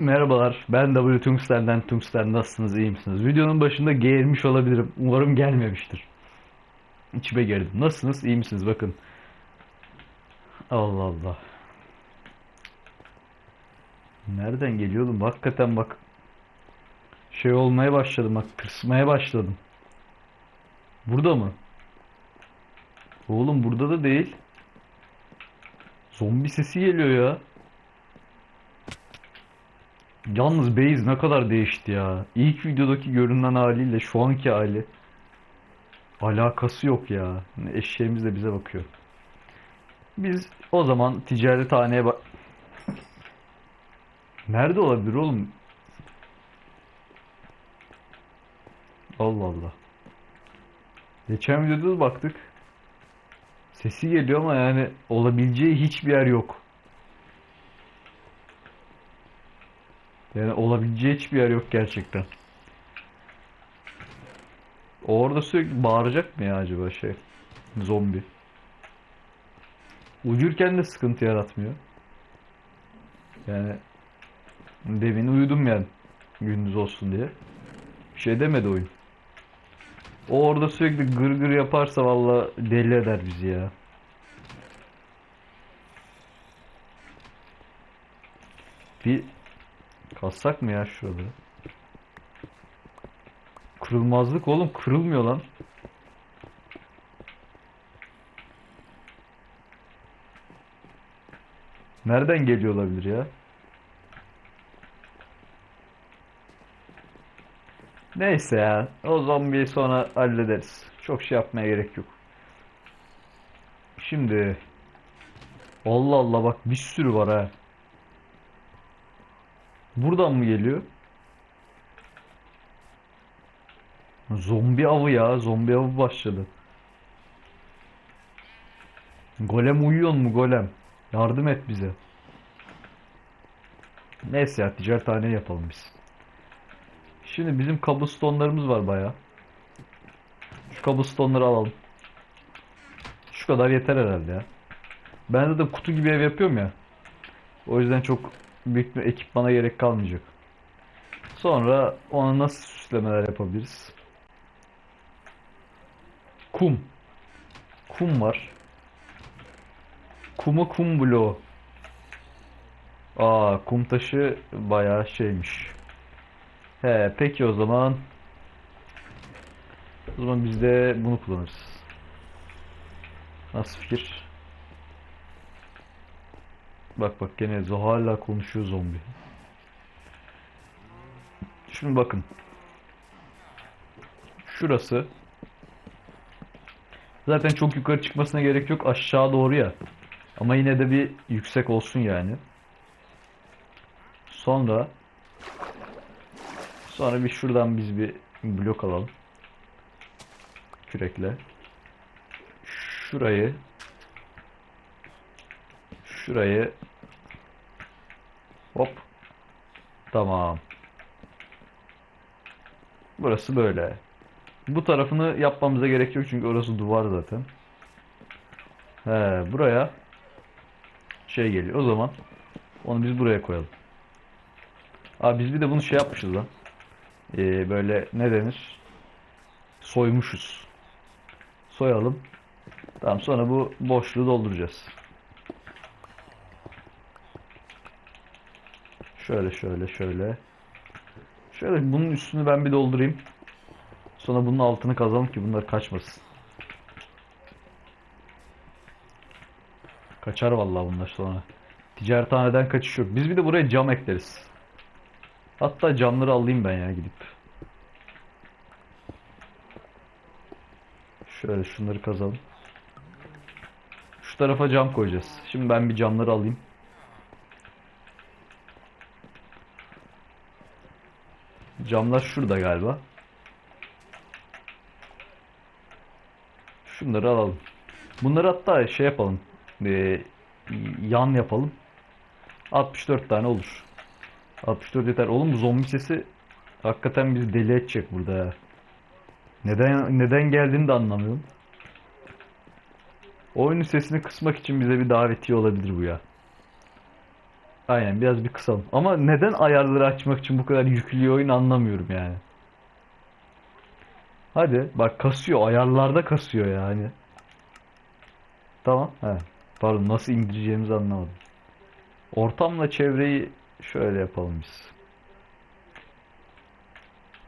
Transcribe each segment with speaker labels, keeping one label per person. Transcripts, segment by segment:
Speaker 1: Merhabalar, ben W Tungsten'den Tungsten nasılsınız, iyi misiniz? Videonun başında geğirmiş olabilirim, umarım gelmemiştir. İçime girdim. Nasılsınız, iyi misiniz? Bakın. Allah Allah. Nereden geliyordum? Hakikaten bak. Şey olmaya başladım bak, tırsmaya başladım. Burada mı? Oğlum burada da değil. Zombi sesi geliyor ya. Yalnız Beyz ne kadar değişti ya. İlk videodaki görünen haliyle şu anki hali alakası yok ya. Eşeğimiz de bize bakıyor. Biz o zaman ticaret haneye bak... Nerede olabilir oğlum? Allah Allah. Geçen videoda da baktık. Sesi geliyor ama yani olabileceği hiçbir yer yok. Yani olabileceği hiçbir yer yok gerçekten. Orada sürekli bağıracak mı ya acaba şey? Zombi. Uyurken de sıkıntı yaratmıyor. Yani demin uyudum yani gündüz olsun diye. Bir şey demedi oyun. O orada sürekli gır gır yaparsa valla deli eder bizi ya. Bir Kassak mı ya şurada? Kırılmazlık oğlum kırılmıyor lan. Nereden geliyor olabilir ya? Neyse ya. O zombiyi sonra hallederiz. Çok şey yapmaya gerek yok. Şimdi Allah Allah bak bir sürü var ha. Buradan mı geliyor? Zombi avı ya. Zombi avı başladı. Golem uyuyor mu golem? Yardım et bize. Neyse ya ticarethane yapalım biz. Şimdi bizim cobblestone'larımız var baya. Şu cobblestone'ları alalım. Şu kadar yeter herhalde ya. Ben de kutu gibi ev yapıyorum ya. O yüzden çok büyük bir ekipmana gerek kalmayacak. Sonra ona nasıl süslemeler yapabiliriz? Kum. Kum var. Kumu kum bloğu. Aa kum taşı bayağı şeymiş. He peki o zaman. O zaman biz de bunu kullanırız. Nasıl fikir? Bak bak gene hala konuşuyor zombi. Şimdi bakın. Şurası. Zaten çok yukarı çıkmasına gerek yok. Aşağı doğru ya. Ama yine de bir yüksek olsun yani. Sonra sonra bir şuradan biz bir blok alalım. Kürekle. Şurayı Şurayı hop tamam. Burası böyle. Bu tarafını yapmamıza gerek yok çünkü orası duvar zaten. He, buraya şey geliyor. O zaman onu biz buraya koyalım. Aa biz bir de bunu şey yapmışız lan. Ee, böyle ne denir? Soymuşuz. Soyalım. Tamam sonra bu boşluğu dolduracağız. Şöyle şöyle şöyle. Şöyle bunun üstünü ben bir doldurayım. Sonra bunun altını kazalım ki bunlar kaçmasın. Kaçar vallahi bunlar sonra. Ticarethaneden kaçış yok. Biz bir de buraya cam ekleriz. Hatta camları alayım ben ya gidip. Şöyle şunları kazalım. Şu tarafa cam koyacağız. Şimdi ben bir camları alayım. Camlar şurada galiba. Şunları alalım. Bunları hatta şey yapalım. Ee, yan yapalım. 64 tane olur. 64 yeter. Oğlum bu zombi sesi hakikaten bizi deli edecek burada ya. Neden neden geldiğini de anlamıyorum. Oyunun sesini kısmak için bize bir davetiye olabilir bu ya. Aynen biraz bir kısalım. Ama neden ayarları açmak için bu kadar yüklüyor oyun anlamıyorum yani. Hadi bak kasıyor ayarlarda kasıyor yani. Tamam. He. Pardon nasıl indireceğimizi anlamadım. Ortamla çevreyi şöyle yapalım biz.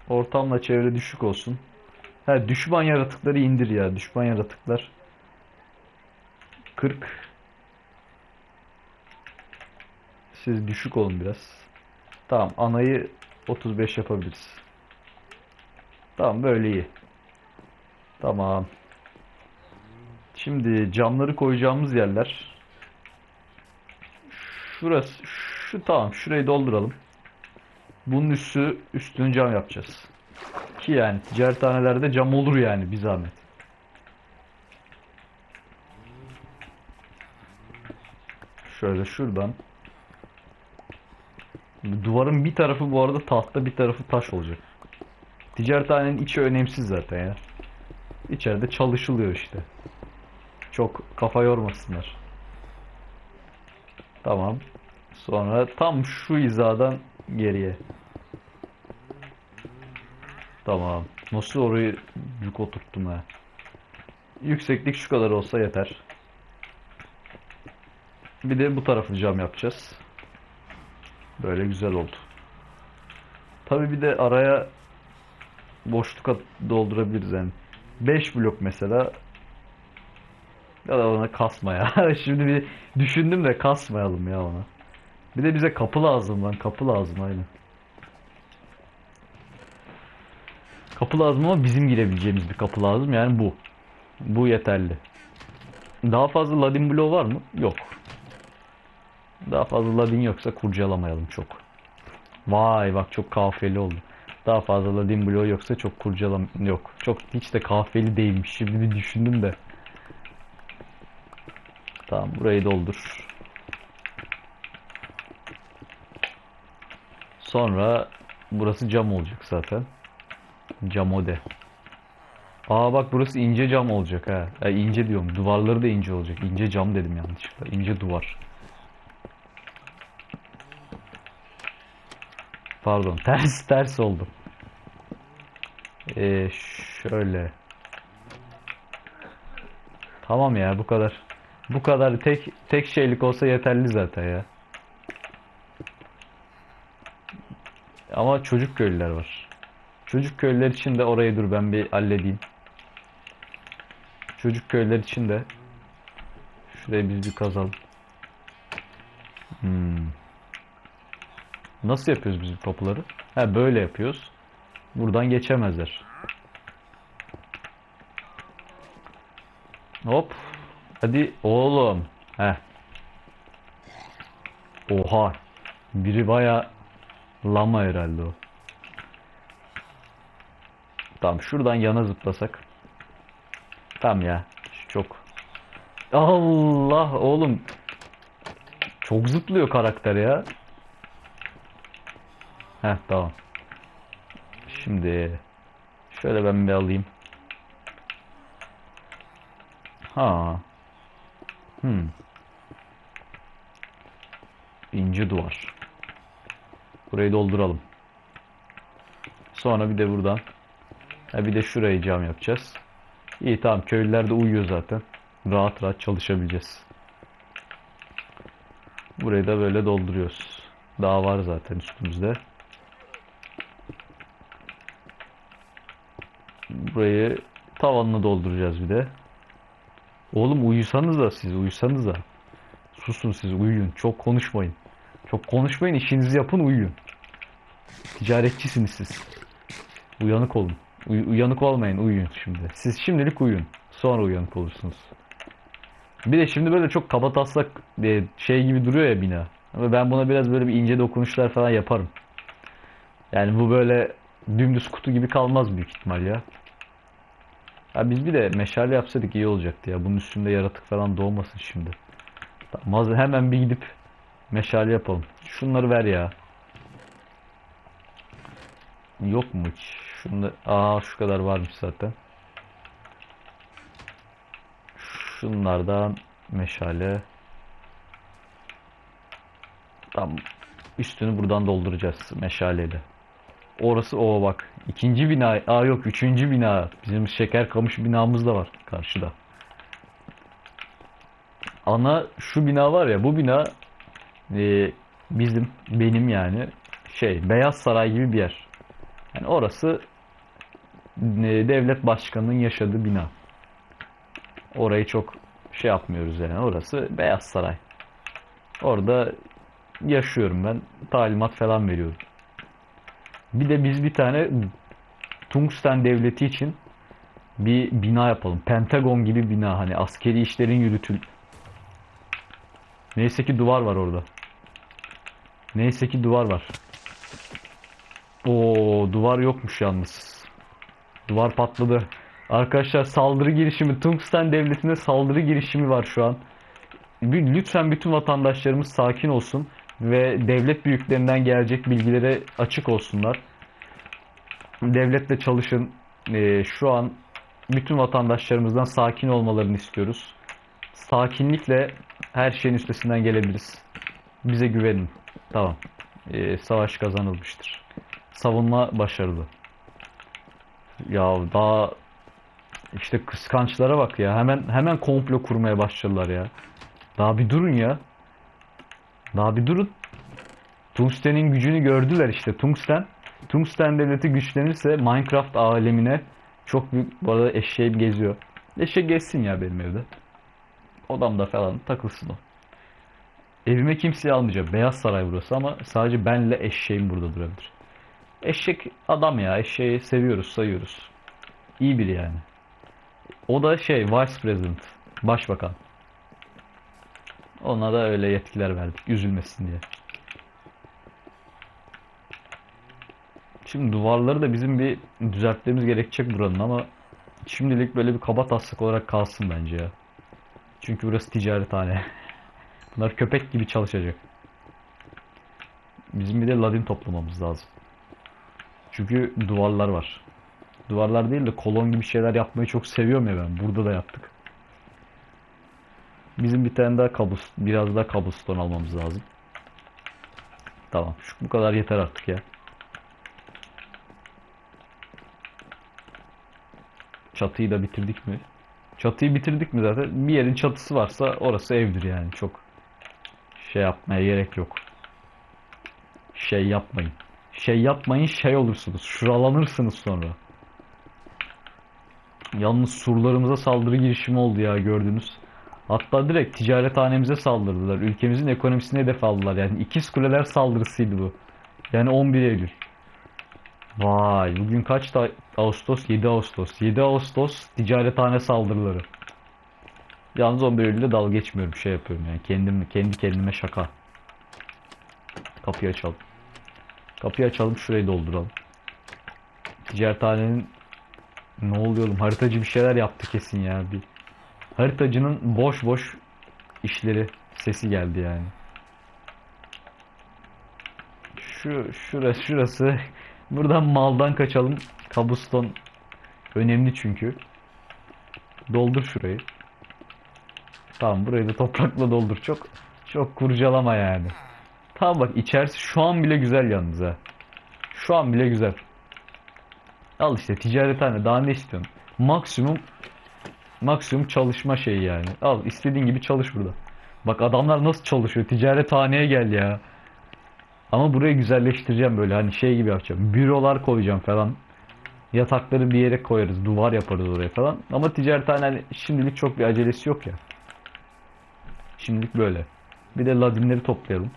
Speaker 1: Ortamla çevre düşük olsun. He düşman yaratıkları indir ya. Düşman yaratıklar 40 Siz düşük olun biraz. Tamam anayı 35 yapabiliriz. Tamam böyle iyi. Tamam. Şimdi camları koyacağımız yerler. Şurası şu tamam şurayı dolduralım. Bunun üstü üstünü cam yapacağız. Ki yani ticarethanelerde cam olur yani bir zahmet. Şöyle şuradan. Duvarın bir tarafı bu arada tahta bir tarafı taş olacak. Ticarethanenin içi önemsiz zaten ya. İçeride çalışılıyor işte. Çok kafa yormasınlar. Tamam. Sonra tam şu hizadan geriye. Tamam. Nasıl orayı yük oturttum ha. Yükseklik şu kadar olsa yeter. Bir de bu tarafı cam yapacağız. Böyle güzel oldu. Tabi bir de araya boşluk doldurabiliriz yani. 5 blok mesela. Ya da ona kasma ya. Şimdi bir düşündüm de kasmayalım ya ona. Bir de bize kapı lazım lan. Kapı lazım aynen. Kapı lazım ama bizim girebileceğimiz bir kapı lazım. Yani bu. Bu yeterli. Daha fazla ladin bloğu var mı? Yok. Daha fazla ladin yoksa kurcalamayalım çok. Vay bak çok kafiyeli oldu. Daha fazla ladin bloğu yoksa çok kurcalam yok. Çok hiç de kafiyeli değilmiş. Şimdi bir düşündüm de. Tamam burayı doldur. Sonra burası cam olacak zaten. Camode. Aa bak burası ince cam olacak ha. E, ince diyorum. Duvarları da ince olacak. İnce cam dedim yanlışlıkla. İnce duvar. Pardon. Ters ters oldu. Ee, şöyle. Tamam ya bu kadar. Bu kadar tek tek şeylik olsa yeterli zaten ya. Ama çocuk köylüler var. Çocuk köylüler için de orayı dur ben bir halledeyim. Çocuk köylüler için de şurayı biz bir kazalım. Hmm. Nasıl yapıyoruz biz bu kapıları? Ha böyle yapıyoruz. Buradan geçemezler. Hop. Hadi oğlum. Heh. Oha. Biri baya lama herhalde o. Tamam şuradan yana zıplasak. Tamam ya. Çok. Allah oğlum. Çok zıplıyor karakter ya. Heh tamam. Şimdi şöyle ben bir alayım. Ha. Hmm. İnce duvar. Burayı dolduralım. Sonra bir de buradan. Ha bir de şurayı cam yapacağız. İyi tamam köylüler de uyuyor zaten. Rahat rahat çalışabileceğiz. Burayı da böyle dolduruyoruz. Daha var zaten üstümüzde. Burayı tavanını dolduracağız bir de. Oğlum uyusanız da siz uyusanız da. Susun siz uyuyun. Çok konuşmayın. Çok konuşmayın işinizi yapın uyuyun. Ticaretçisiniz siz. Uyanık olun. Uy- uyanık olmayın uyuyun şimdi. Siz şimdilik uyuyun. Sonra uyanık olursunuz. Bir de şimdi böyle çok kabataslak e, şey gibi duruyor ya bina. Ama ben buna biraz böyle bir ince dokunuşlar falan yaparım. Yani bu böyle dümdüz kutu gibi kalmaz büyük ihtimal ya. Ha biz bir de meşale yapsaydık iyi olacaktı ya. Bunun üstünde yaratık falan doğmasın şimdi. Tamam, hemen bir gidip meşale yapalım. Şunları ver ya. Yok mu hiç? Şunda aa şu kadar varmış zaten. Şunlardan meşale. Tam üstünü buradan dolduracağız meşaleyle. Orası o bak. İkinci bina. Aa yok üçüncü bina. Bizim şeker kamış binamız da var karşıda. Ana şu bina var ya bu bina e, bizim benim yani şey Beyaz Saray gibi bir yer. Yani orası e, devlet başkanının yaşadığı bina. Orayı çok şey yapmıyoruz yani. Orası Beyaz Saray. Orada yaşıyorum ben. Talimat falan veriyorum. Bir de biz bir tane Tungsten devleti için bir bina yapalım. Pentagon gibi bina hani askeri işlerin yürütül. Neyse ki duvar var orada. Neyse ki duvar var. Oo duvar yokmuş yalnız. Duvar patladı. Arkadaşlar saldırı girişimi Tungsten devletine saldırı girişimi var şu an. Lütfen bütün vatandaşlarımız sakin olsun ve devlet büyüklerinden gelecek bilgilere açık olsunlar. Devletle çalışın. Ee, şu an bütün vatandaşlarımızdan sakin olmalarını istiyoruz. Sakinlikle her şeyin üstesinden gelebiliriz. Bize güvenin. Tamam. Ee, savaş kazanılmıştır. Savunma başarılı. Ya daha işte kıskançlara bak ya. Hemen hemen komplo kurmaya başladılar ya. Daha bir durun ya. Daha bir durun. Tungsten'in gücünü gördüler işte. Tungsten Tungsten devleti güçlenirse Minecraft alemine çok büyük bu arada eşeğim geziyor. Eşek gezsin ya benim evde. Odamda falan takılsın o. Evime kimseyi almayacağım. Beyaz Saray burası ama sadece benle eşeğim burada durabilir. Eşek adam ya. Eşeği seviyoruz, sayıyoruz. İyi biri yani. O da şey Vice President. Başbakan. Ona da öyle yetkiler verdik. Üzülmesin diye. Şimdi duvarları da bizim bir düzeltmemiz gerekecek buranın ama şimdilik böyle bir kaba taslak olarak kalsın bence ya. Çünkü burası ticarethane. Bunlar köpek gibi çalışacak. Bizim bir de ladin toplamamız lazım. Çünkü duvarlar var. Duvarlar değil de kolon gibi şeyler yapmayı çok seviyorum ya ben. Burada da yaptık. Bizim bir tane daha kabus, biraz daha cobblestone almamız lazım. Tamam. Şu bu kadar yeter artık ya. Çatıyı da bitirdik mi? Çatıyı bitirdik mi zaten? Bir yerin çatısı varsa orası evdir yani. Çok şey yapmaya gerek yok. Şey yapmayın. Şey yapmayın şey olursunuz. Şuralanırsınız sonra. Yalnız surlarımıza saldırı girişimi oldu ya gördünüz. Hatta direkt ticarethanemize saldırdılar. Ülkemizin ekonomisine hedef aldılar. Yani ikiz kuleler saldırısıydı bu. Yani 11 Eylül. Vay bugün kaç Ağustos? 7 Ağustos. 7 Ağustos ticarethane saldırıları. Yalnız 11 Eylül'de dalga geçmiyorum şey yapıyorum yani kendim kendi kendime şaka. Kapıyı açalım. Kapıyı açalım şurayı dolduralım. Ticarethanenin ne oluyor oğlum haritacı bir şeyler yaptı kesin ya bir. Haritacının boş boş işleri sesi geldi yani. Şu şurası şurası buradan maldan kaçalım. Kabuston önemli çünkü. Doldur şurayı. Tamam burayı da toprakla doldur. Çok çok kurcalama yani. Tamam bak içerisi şu an bile güzel yalnız ha. Şu an bile güzel. Al işte ticarethane daha ne istiyorsun? Maksimum maksimum çalışma şeyi yani. Al istediğin gibi çalış burada. Bak adamlar nasıl çalışıyor? Ticarethaneye gel ya. Ama burayı güzelleştireceğim böyle hani şey gibi yapacağım. Bürolar koyacağım falan. Yatakları bir yere koyarız. Duvar yaparız oraya falan. Ama ticarethane hani şimdilik çok bir acelesi yok ya. Şimdilik böyle. Bir de ladinleri toplayalım.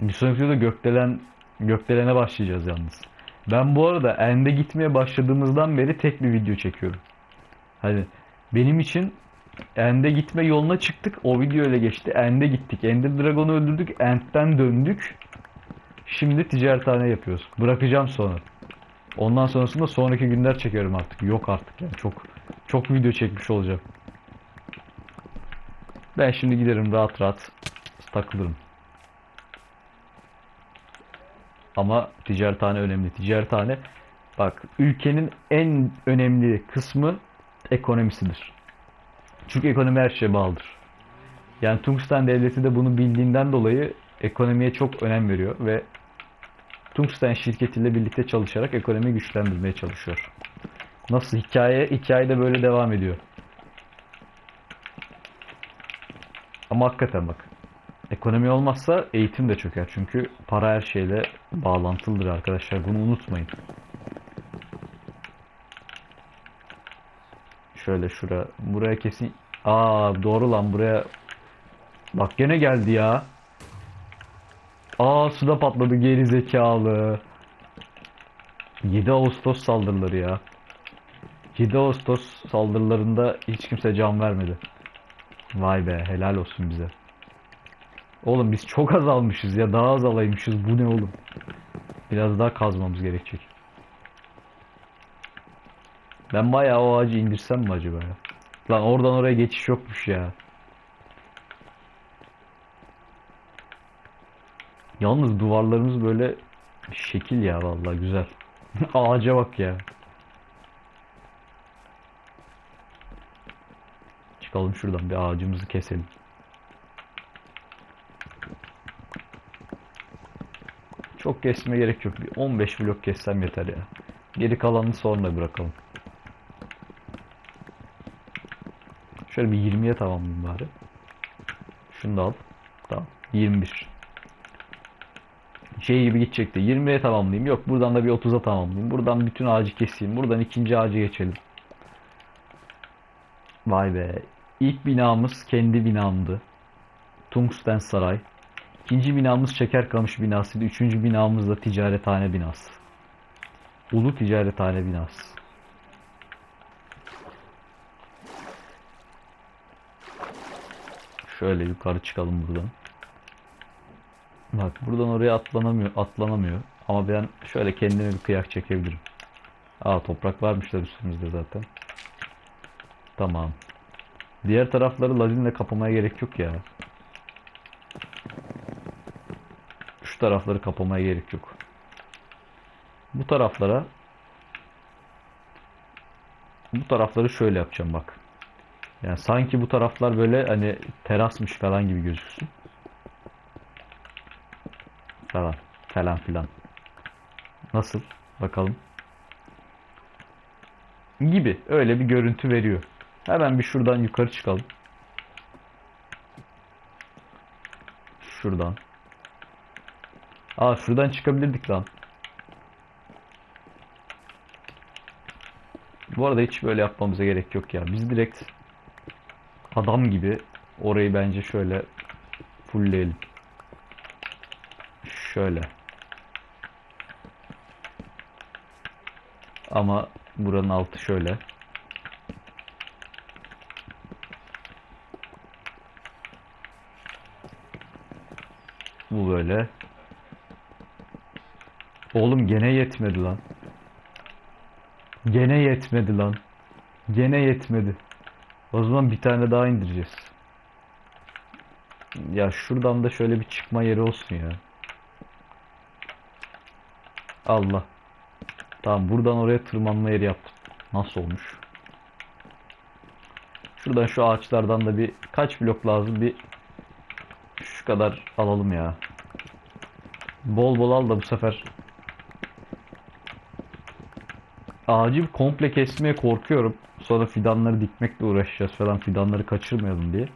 Speaker 1: Bir sonraki videoda gökdelen gökdelene başlayacağız yalnız. Ben bu arada End'e gitmeye başladığımızdan beri tek bir video çekiyorum. Hani benim için End'e gitme yoluna çıktık. O video ile geçti. End'e gittik. Ender Dragon'u öldürdük. End'den döndük. Şimdi ticarethane yapıyoruz. Bırakacağım sonra. Ondan sonrasında sonraki günler çekiyorum artık. Yok artık yani. Çok çok video çekmiş olacağım. Ben şimdi giderim rahat rahat takılırım. Ama ticarethane önemli. Ticarethane bak ülkenin en önemli kısmı ekonomisidir. Çünkü ekonomi her şeye bağlıdır. Yani Tungsten devleti de bunu bildiğinden dolayı ekonomiye çok önem veriyor ve Tungsten şirketiyle birlikte çalışarak ekonomiyi güçlendirmeye çalışıyor. Nasıl hikaye hikaye de böyle devam ediyor. Ama hakikaten bak. Ekonomi olmazsa eğitim de çöker. Çünkü para her şeyle bağlantılıdır arkadaşlar. Bunu unutmayın. Şöyle şura. Buraya kesin... Aa doğru lan buraya. Bak gene geldi ya. Aa suda patladı geri zekalı. 7 Ağustos saldırıları ya. 7 Ağustos saldırılarında hiç kimse can vermedi. Vay be helal olsun bize. Oğlum biz çok azalmışız ya daha az alaymışız bu ne oğlum. Biraz daha kazmamız gerekecek. Ben bayağı o ağacı indirsem mi acaba ya? Lan oradan oraya geçiş yokmuş ya. Yalnız duvarlarımız böyle şekil ya vallahi güzel. Ağaca bak ya. Çıkalım şuradan bir ağacımızı keselim. Çok kesme gerek yok. Bir 15 blok kessem yeter ya. Geri kalanını sonra bırakalım. Şöyle bir 20'ye tamamlayayım bari. Şunu da al. Tamam. 21. Şey gibi gidecekti. 20'ye tamamlayayım. Yok buradan da bir 30'a tamamlayayım. Buradan bütün ağacı keseyim. Buradan ikinci ağacı geçelim. Vay be. İlk binamız kendi binamdı. Tungsten Saray. İkinci binamız Şekerkamış binasıydı. Üçüncü binamız da ticarethane binası. Ulu ticarethane binası. Şöyle yukarı çıkalım buradan. Bak buradan oraya atlanamıyor, atlanamıyor. Ama ben şöyle kendime bir kıyak çekebilirim. Aa toprak varmışlar üstümüzde zaten. Tamam. Diğer tarafları lazinle kapamaya gerek yok ya. Tarafları kapamaya gerek yok. Bu taraflara bu tarafları şöyle yapacağım bak. Yani sanki bu taraflar böyle hani terasmış falan gibi gözüksün. Falan falan filan. Nasıl? Bakalım. Gibi. Öyle bir görüntü veriyor. Hemen bir şuradan yukarı çıkalım. Şuradan. Aa şuradan çıkabilirdik lan. Bu arada hiç böyle yapmamıza gerek yok ya. Biz direkt adam gibi orayı bence şöyle fullleyelim. Şöyle. Ama buranın altı şöyle. Bu böyle. Oğlum gene yetmedi lan. Gene yetmedi lan. Gene yetmedi. O zaman bir tane daha indireceğiz. Ya şuradan da şöyle bir çıkma yeri olsun ya. Allah. Tamam buradan oraya tırmanma yeri yaptım. Nasıl olmuş? Şuradan şu ağaçlardan da bir kaç blok lazım bir şu kadar alalım ya. Bol bol al da bu sefer ağacı komple kesmeye korkuyorum. Sonra fidanları dikmekle uğraşacağız falan fidanları kaçırmayalım diye.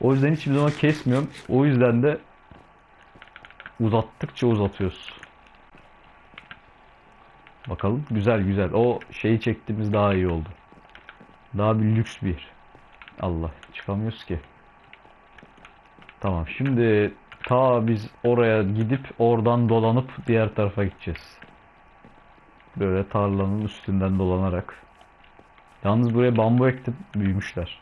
Speaker 1: O yüzden hiçbir zaman kesmiyorum. O yüzden de uzattıkça uzatıyoruz. Bakalım. Güzel güzel. O şeyi çektiğimiz daha iyi oldu. Daha bir lüks bir. Allah. Çıkamıyoruz ki. Tamam. Şimdi ta biz oraya gidip oradan dolanıp diğer tarafa gideceğiz. Böyle tarlanın üstünden dolanarak. Yalnız buraya bambu ektim. Büyümüşler.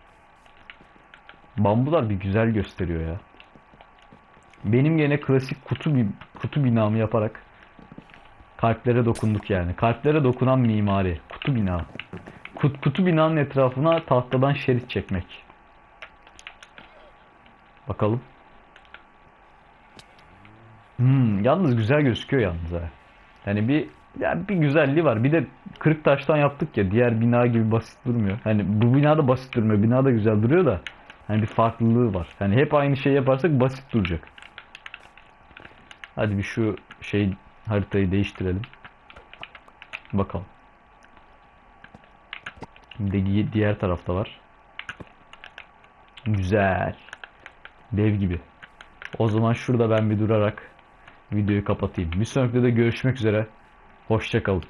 Speaker 1: Bambular bir güzel gösteriyor ya. Benim gene klasik kutu bir kutu binamı yaparak kalplere dokunduk yani. Kalplere dokunan mimari. Kutu bina. Kut, kutu binanın etrafına tahtadan şerit çekmek. Bakalım. Hmm, yalnız güzel gözüküyor yalnız ha. Yani bir yani bir güzelliği var. Bir de kırık taştan yaptık ya. Diğer bina gibi basit durmuyor. Hani bu bina da basit durmuyor. Bina da güzel duruyor da. Hani bir farklılığı var. Yani hep aynı şeyi yaparsak basit duracak. Hadi bir şu şey haritayı değiştirelim. Bakalım. Bir de diğer tarafta var. Güzel. Dev gibi. O zaman şurada ben bir durarak videoyu kapatayım. Bir sonraki de görüşmek üzere. Hoşça kalın.